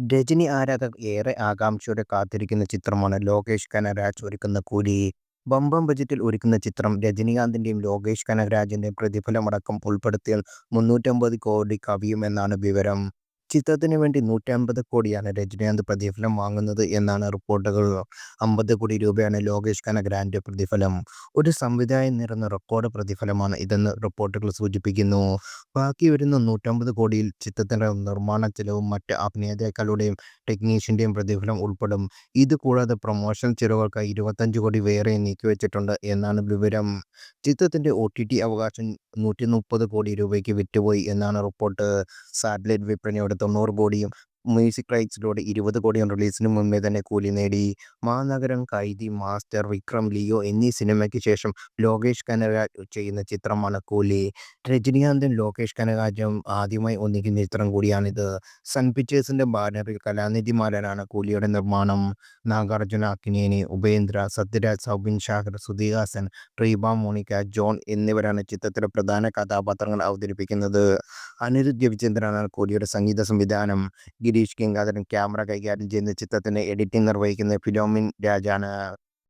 രജനി ആരാധകർ ഏറെ ആകാംക്ഷയോടെ കാത്തിരിക്കുന്ന ചിത്രമാണ് ലോകേഷ് കനരാജ് ഒരുക്കുന്ന കൂലി. ബമ്പം ബജറ്റിൽ ഒരുക്കുന്ന ചിത്രം രജനികാന്തിന്റെയും ലോകേഷ് കനകരാജിന്റെയും പ്രതിഫലമടക്കം ഉൾപ്പെടുത്തിയാൽ മുന്നൂറ്റമ്പത് കോടി കവിയുമെന്നാണ് വിവരം. ചിത്രത്തിന് വേണ്ടി നൂറ്റമ്പത് കോടിയാണ് രജനീകാന്ത് പ്രതിഫലം വാങ്ങുന്നത് എന്നാണ് റിപ്പോർട്ടുകൾ. അമ്പത് കോടി രൂപയാണ് ലോകേഷ് കനകരാജിന്റെ പ്രതിഫലം. ഒരു സംവിധായകൻ നിറഞ്ഞ റെക്കോർഡ് പ്രതിഫലമാണ് ഇതെന്ന് റിപ്പോർട്ടുകൾ സൂചിപ്പിക്കുന്നു. ബാക്കി വരുന്ന നൂറ്റമ്പത് കോടിയിൽ ചിത്രത്തിന്റെ നിർമ്മാണ ചെലവും മറ്റ് അഭിനേതാക്കളുടെയും ടെക്നീഷ്യന്റെയും പ്രതിഫലം ഉൾപ്പെടും. ഇത് കൂടാതെ പ്രൊമോഷൻ ചെലവുകൾക്ക് ഇരുപത്തഞ്ച് കോടി വേറെ നീക്കിവെച്ചിട്ടുണ്ട് എന്നാണ് വിവരം. ചിത്രത്തിന്റെ ഒ ടി ടി അവകാശം നൂറ്റി മുപ്പത് കോടി രൂപയ്ക്ക് വിറ്റുപോയി എന്നാണ് റിപ്പോർട്ട്. സാറ്റലൈറ്റ് വിപണിയോടെ തൊണ്ണൂറ് കോടിയും മ്യൂസിക് റൈറ്റ്സിലൂടെ ഇരുപത് കോടിയും റിലീസിന് മുമ്പേ തന്നെ കൂലി നേടി. മാനഗരം, കൈദി, മാസ്റ്റർ, വിക്രം, ലിയോ എന്നീ സിനിമയ്ക്ക് ശേഷം ലോകേഷ് കനകരാജ് ചെയ്യുന്ന ചിത്രമാണ് കൂലി. രജനീകാന്തൻ ലോകേഷ് കനകരാജും ആദ്യമായി ഒന്നിക്കുന്ന ചിത്രം കൂടിയാണിത്. സൺ പിക്ചേഴ്സിന്റെ ബാനറിൽ കലാനിധിമാരനാണ് കൂലിയുടെ നിർമ്മാണം. നാഗാർജുന, അക്കിനേനി, ഉപേന്ദ്ര, സത്യരാജ്, സൗബിൻ ഷാഹർ സുധീഹാസൻ റീബ മോണിക്ക, ജോൺ എന്നിവരാണ് ചിത്രത്തിലെ പ്രധാന കഥാപാത്രങ്ങൾ അവതരിപ്പിക്കുന്നത്. അനിരുദ്ധ് രവിചന്ദ്രനാണ് കൂലിയുടെ സംഗീത സംവിധാനം. ഗിരീഷ് ഗംഗാധരൻ ക്യാമറ കൈകാര്യം ചെയ്യുന്ന ചിത്രത്തിന് എഡിറ്റിംഗ് നിർവഹിക്കുന്നത് ഫിലോമിൻ രാജാണ്.